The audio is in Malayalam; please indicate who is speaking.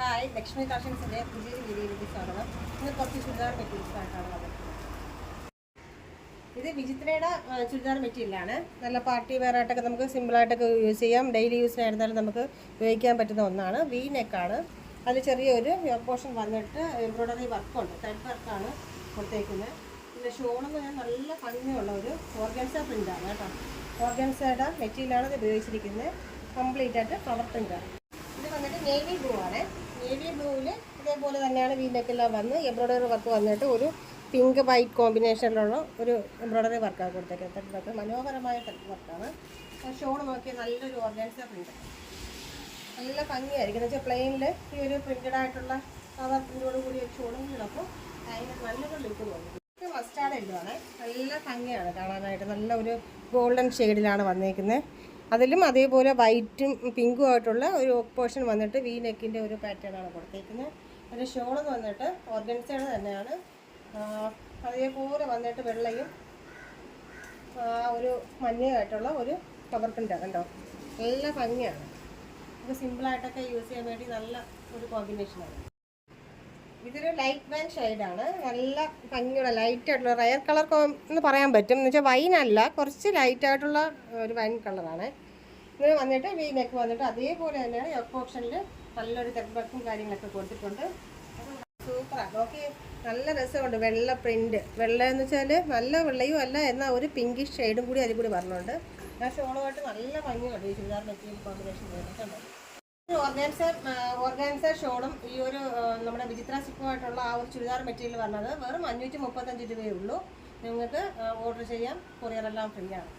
Speaker 1: ഹായ് ലക്ഷ്മി കളക്ഷൻസിന്റെ പുതിയൊരു വീഡിയോയിലേക്ക് സ്വാഗതം. ഇന്ന് കുറച്ച് ചുരിദാർ മെറ്റീരിയൽസായിട്ടാണ് വന്നിട്ടുള്ളത്. ഇത് വിചിത്രയുടെ ചുരിദാർ മെറ്റീരിയലാണ് നല്ല പാർട്ടി വെയർ ആയിട്ടൊക്കെ നമുക്ക് സിമ്പിളായിട്ടൊക്കെ യൂസ് ചെയ്യാം. ഡെയിലി യൂസിനായിരുന്നാലും നമുക്ക് ഉപയോഗിക്കാൻ പറ്റുന്ന ഒന്നാണ്. വി നെക്കാണ് അതിൽ ചെറിയൊരു പോർഷൻ വന്നിട്ട് എംബ്രോയ്ഡറി വർക്കുണ്ട് ത്രെഡ് വർക്കാണ് കൊടുത്തേക്കുന്നത്. പിന്നെ ഷോളെന്ന് പറഞ്ഞാൽ നല്ല ഭംഗിയുള്ള ഒരു ഓർഗൻസ പ്രിന്റാണ് കേട്ടോ. ഓർഗൻസയുടെ മെറ്റീരിയലാണ് ഇത് ഉപയോഗിച്ചിരിക്കുന്നത്. കംപ്ലീറ്റ് ആയിട്ട് ഫ്ലവർ പ്രിന്റാണ് ഇത് വന്നിട്ട് നേവി ബ്ലൂ ആണ്. നേവി ബ്ലൂവിൽ ഇതേപോലെ തന്നെയാണ് വീനെക്കെല്ലാം വന്ന് എംബ്രോയ്ഡറി വർക്ക് വന്നിട്ട് ഒരു പിങ്ക് വൈറ്റ് കോമ്പിനേഷനിലുള്ള ഒരു എംബ്രോയ്ഡറി വർക്കാണ് കൊടുത്തേക്കുന്നത്. ഇതൊക്കെ മനോഹരമായ വർക്കാണ് ഷോൺ നോക്കിയാൽ നല്ലൊരു ഓർഗൻസ പ്രിന്റ് നല്ല ഭംഗിയായിരിക്കും. എന്ന് വെച്ചാൽ പ്ലെയിനിൽ ഈ ഒരു പ്രിന്റഡ് ആയിട്ടുള്ള കളർ പ്രിന്റോട് കൂടി ഒരു ഷോളും അതിന് നല്ലൊരു ലുക്ക് മസ്റ്റാർഡ് എല്ലുമാണ് നല്ല ഭംഗിയാണ് കാണാനായിട്ട്. നല്ല ഒരു ഗോൾഡൻ ഷെയ്ഡിലാണ് വന്നേക്കുന്നത് അതിലും അതേപോലെ വൈറ്റും പിങ്കും ആയിട്ടുള്ള ഒരു പോർഷൻ വന്നിട്ട് വി നെക്കിന്റെ ഒരു പാറ്റേണാണ് കൊടുത്തേക്കുന്നത്. ഒരു ഷോളെന്ന് വന്നിട്ട് ഓർഗൻസയുടെ തന്നെയാണ്. അതേപോലെ വന്നിട്ട് വെള്ളയും ഒരു മഞ്ഞയായിട്ടുള്ള ഒരു കവർ പ്രിന്റാണ് കണ്ടോ? നല്ല ഭംഗിയാണ്. ഇത് സിമ്പിളായിട്ടൊക്കെ യൂസ് ചെയ്യാൻ വേണ്ടി നല്ല ഒരു കോമ്പിനേഷനാണ് ഇതൊരു ലൈറ്റ് വാൻ ഷെയ്ഡാണ് നല്ല ഭംഗിയുള്ള ലൈറ്റ് ആയിട്ടുള്ള റയർ കളർ എന്ന് പറയാൻ പറ്റും. എന്ന് വെച്ചാൽ വൈൻ അല്ല കുറച്ച് ലൈറ്റ് ആയിട്ടുള്ള ഒരു വൈൻ കളറാണ് ഇത് വന്നിട്ട് വി നെക്ക് വന്നിട്ട് അതേപോലെ തന്നെയാണ് യോക്ക് ഓപ്ഷനിൽ നല്ലൊരു തെർബക്കും കാര്യങ്ങളൊക്കെ കൊടുത്തിട്ടുണ്ട്. സൂപ്പറാണ് നോക്കി നല്ല രസമുണ്ട്. വെള്ള പ്രിന്റ് വെള്ള എന്ന് വെച്ചാൽ നല്ല വെള്ളയും അല്ല എന്നാൽ ഒരു പിങ്കിഷ് ഷെയ്ഡും കൂടി അതിൽ കൂടി പറഞ്ഞുണ്ട് ആ ഷോളുമായിട്ട് നല്ല ഭംഗിയുണ്ട്. ഈ മെറ്റീരിയൽ കോമ്പിനേഷൻ ചെയ്തിട്ടുണ്ട്. ഓർഗാൻസ ഷോളും ഈ ഒരു നമ്മുടെ വിചിത്ര സിപ്പുമായിട്ടുള്ള ആ ഒരു ചുരിദാർ മെറ്റീരിയൽ പറഞ്ഞത് വെറും അഞ്ഞൂറ്റി മുപ്പത്തഞ്ച് രൂപയേ ഉള്ളൂ. നിങ്ങൾക്ക് ഓർഡർ ചെയ്യാം. കൊറിയറെല്ലാം ഫ്രീ ആണ്.